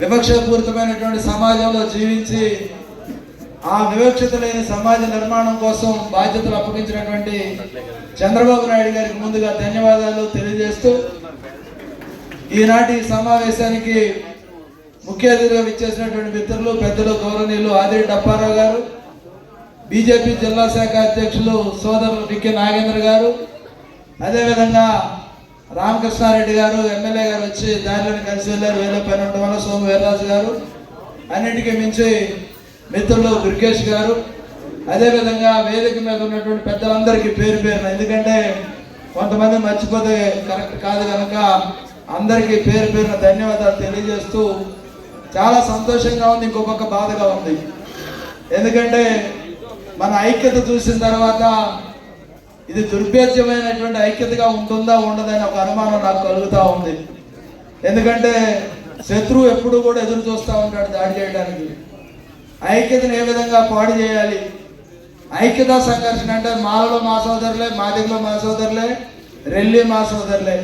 వివక్షపూరితమైనటువంటి సమాజంలో జీవించి ఆ వివక్షత లేని సమాజ నిర్మాణం కోసం బాధ్యతలు అప్పగించినటువంటి చంద్రబాబు నాయుడు గారికి ముందుగా ధన్యవాదాలు తెలియజేస్తూ ఈనాటి సమావేశానికి ముఖ్య అతిథిగా విచ్చేసినటువంటి మిత్రులు పెద్దలు గౌరవనీయులు ఆదిరి డప్పారావు గారు బీజేపీ జిల్లా శాఖ అధ్యక్షులు సోదరులు వికే నాగేంద్ర గారు అదేవిధంగా రామకృష్ణారెడ్డి గారు ఎమ్మెల్యే గారు వచ్చి దారిలోని కలిసి వెళ్ళారు. వేరే పైన ఉండడం వల్ల సోము వీర్రాజు గారు. అన్నిటికీ మించి మిత్రులు దుర్గేష్ గారు. అదేవిధంగా వేదిక మీద ఉన్నటువంటి పెద్దలందరికీ పేరు పేరున ఎందుకంటే కొంతమంది మర్చిపోతే కరెక్ట్ కాదు కనుక అందరికీ పేరు పేరున ధన్యవాదాలు తెలియజేస్తూ చాలా సంతోషంగా ఉంది ఇంకొక బాధగా ఉంది. ఎందుకంటే మన ఐక్యత చూసిన తర్వాత ఇది దుర్భేద్యమైనటువంటి ఐక్యతగా ఉంటుందా ఉండదని ఒక అనుమానం నాకు కలుగుతూ ఉంది. ఎందుకంటే శత్రువు ఎప్పుడు కూడా ఎదురు చూస్తూ ఉంటాడు దాడి చేయడానికి. ఐక్యతను ఏ విధంగా పాడు చేయాలి? ఐక్యత సంఘర్షణ అంటే మాలలో మా సోదరులే మాదిగలో మా సోదరులే రెల్లి మా సోదరులే.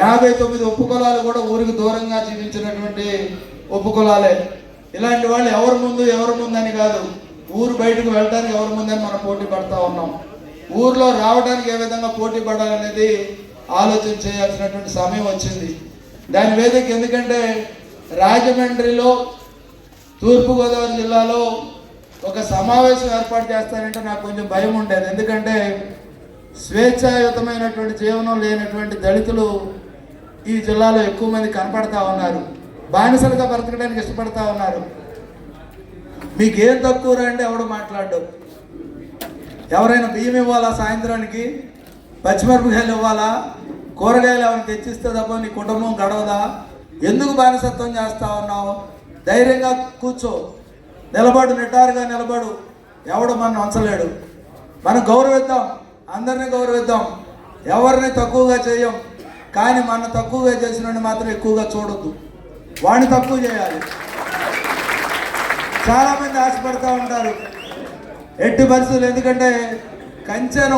యాభై తొమ్మిది ఉపకులాలు కూడా ఊరికి దూరంగా జీవించినటువంటి ఉపకులాలే ఇలాంటి వాళ్ళు ఎవరి ముందు ఎవరి ముందని కాదు. ఊరు బయటకు వెళ్ళడానికి ఎవరి ముందని మనం పోటీ పడతా ఉన్నాం. ఊర్లో రావడానికి ఏ విధంగా పోటీ పడాలనేది ఆలోచన చేయాల్సినటువంటి సమయం వచ్చింది. దాని వేదిక ఎందుకంటే రాజమండ్రిలో తూర్పుగోదావరి జిల్లాలో ఒక సమావేశం ఏర్పాటు చేస్తానంటే నాకు కొంచెం భయం ఉండేది. ఎందుకంటే స్వేచ్ఛాయుతమైనటువంటి జీవనం లేనటువంటి దళితులు ఈ జిల్లాలో ఎక్కువ మంది కనపడతా ఉన్నారు. బానిసలుగా బ్రతకడానికి ఇష్టపడతా ఉన్నారు. మీకేం తక్కువ రండి ఎవడు మాట్లాడడం. ఎవరైనా బియ్యం ఇవ్వాలా సాయంత్రానికి? పచ్చిమిరపకాయలు ఇవ్వాలా? కూరగాయలు ఏమైనా తెచ్చిస్తే తప్ప నీ కుటుంబం గడవదా? ఎందుకు బానిసత్వం చేస్తా ఉన్నావు? ధైర్యంగా కూర్చో. నిలబడు నిటారుగా నిలబడు. ఎవడు మన ఉంచలేడు మనం గౌరవిద్దాం. అందరినీ గౌరవిద్దాం. ఎవరిని తక్కువగా చేయం. కానీ మన తక్కువగా చేసిన మాత్రం ఎక్కువగా చూడొద్దు. వాడిని తక్కువ చేయాలి. చాలామంది ఆశపడతా ఉంటారు. ఎట్టి పరిస్థితులు ఎందుకంటే కంచెను